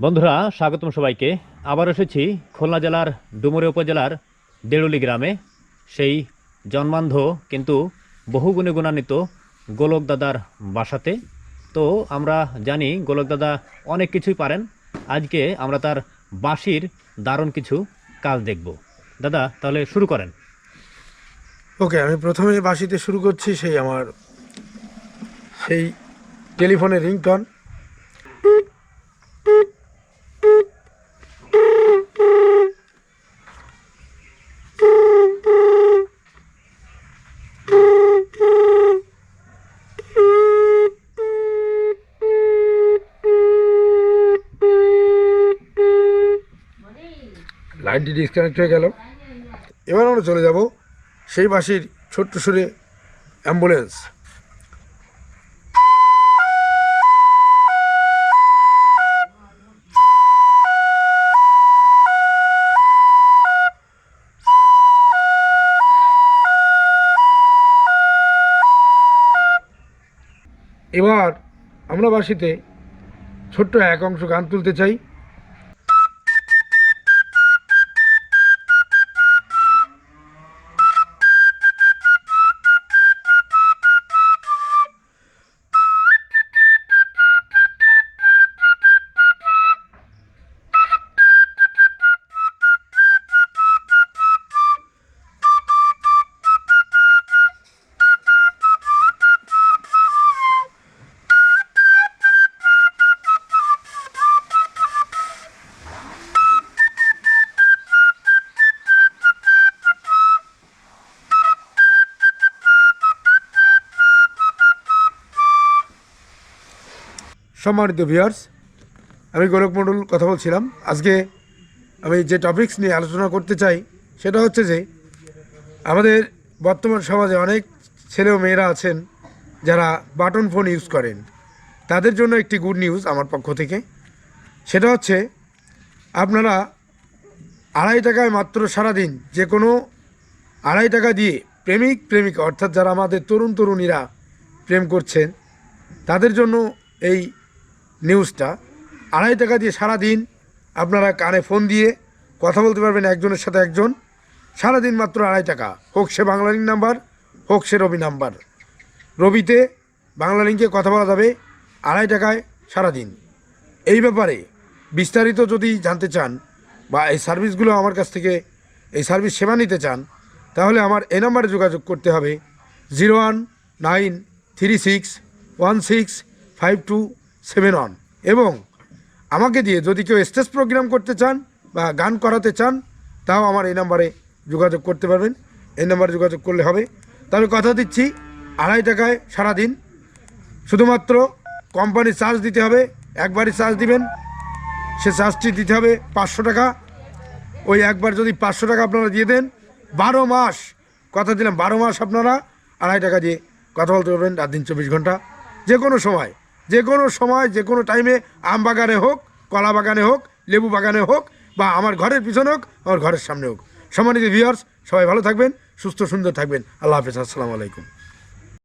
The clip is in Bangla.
বন্ধুরা, স্বাগতম সবাইকে। আবার এসেছি খুলনা জেলার ডুমুরে উপজেলার দেড়ুলি গ্রামে। সেই জন্মান্ধ কিন্তু বহু গুণে গুণান্বিত গোলক দাদার বাসাতে। তো আমরা জানি গোলক দাদা অনেক কিছুই পারেন। আজকে আমরা তার বাঁশির দারুণ কিছু কাজ দেখব। দাদা, তাহলে শুরু করেন। ওকে, আমি প্রথমে বাঁশিতে শুরু করছি সেই আমার, সেই টেলিফোনের রিংটন। লাইনটি ডিসকানেক্ট হয়ে গেল এবার আমরা চলে যাব সেই বাসির ছোট্ট সুরে অ্যাম্বুলেন্স। এবার আমরা বাসিতে ছোট্ট এক অংশ গান তুলতে চাই। সম্মানিত ভিউয়ার্স আমি গোলক মণ্ডল কথা বলছিলাম। আজকে আমি যে টপিকস নিয়ে আলোচনা করতে চাই, সেটা হচ্ছে যে, আমাদের বর্তমান সমাজে অনেক ছেলে ও মেয়েরা আছেন যারা বাটন ফোন ইউজ করেন। তাদের জন্য একটি গুড নিউজ আমার পক্ষ থেকে। সেটা হচ্ছে, আপনারা আড়াই টাকায় মাত্র সারাদিন যে কোনো আড়াই টাকা দিয়ে প্রেমিক, প্রেমিকা, অর্থাৎ যারা আমাদের তরুণ, তরুণীরা প্রেম করছেন, তাদের জন্য এই নিউজটা। আড়াই টাকা দিয়ে সারা দিন আপনারা কানে ফোন দিয়ে কথা বলতে পারবেন, একজনের সাথে একজন। সারাদিন মাত্র আড়াই টাকা। হোক সে বাংলা লিঙ্ক নাম্বার, হোক সে রবি নাম্বার। রবিতে বাংলা লিঙ্কে কথা বলা যাবে আড়াই টাকায় সারাদিন। এই ব্যাপারে বিস্তারিত যদি জানতে চান বা এই সার্ভিসগুলো আমার কাছ থেকে, এই সার্ভিস সেবা নিতে চান, তাহলে আমার এই নাম্বারে যোগাযোগ করতে হবে। Zero one nine three six one six five two seven এবং আমাকে দিয়ে যদি কেউ স্টেজ প্রোগ্রাম করতে চান বা গান করাতে চান, তাও আমার এই নাম্বারে যোগাযোগ করতে পারবেন। এই নাম্বারে যোগাযোগ করলে হবে। তবে কথা দিচ্ছি, আড়াই টাকায় সারাদিন। শুধুমাত্র কোম্পানির চার্জ দিতে হবে, একবারই চার্জ দিবেন। সে চার্জটি দিতে হবে পাঁচশো টাকা। ওই একবার যদি পাঁচশো টাকা আপনারা দিয়ে দেন, বারো মাস, কথা দিলাম, বারো মাস আপনারা আড়াই টাকা দিয়ে কথা বলতে পারবেন রাত দিন চব্বিশ ঘণ্টা। যে কোনো সময়। যে কোনো সময় যে কোনো টাইমে আম বাগানে হোক, কলা বাগানে হোক, লেবু বাগানে হোক, বা আমার ঘরের পিছনে হোক, আমার ঘরের সামনে হোক। সম্মানিত ভিউয়ার্স সবাই ভালো থাকবেন, সুস্থ সুন্দর থাকবেন। আল্লাহ হাফিজ, আসসালামু আলাইকুম।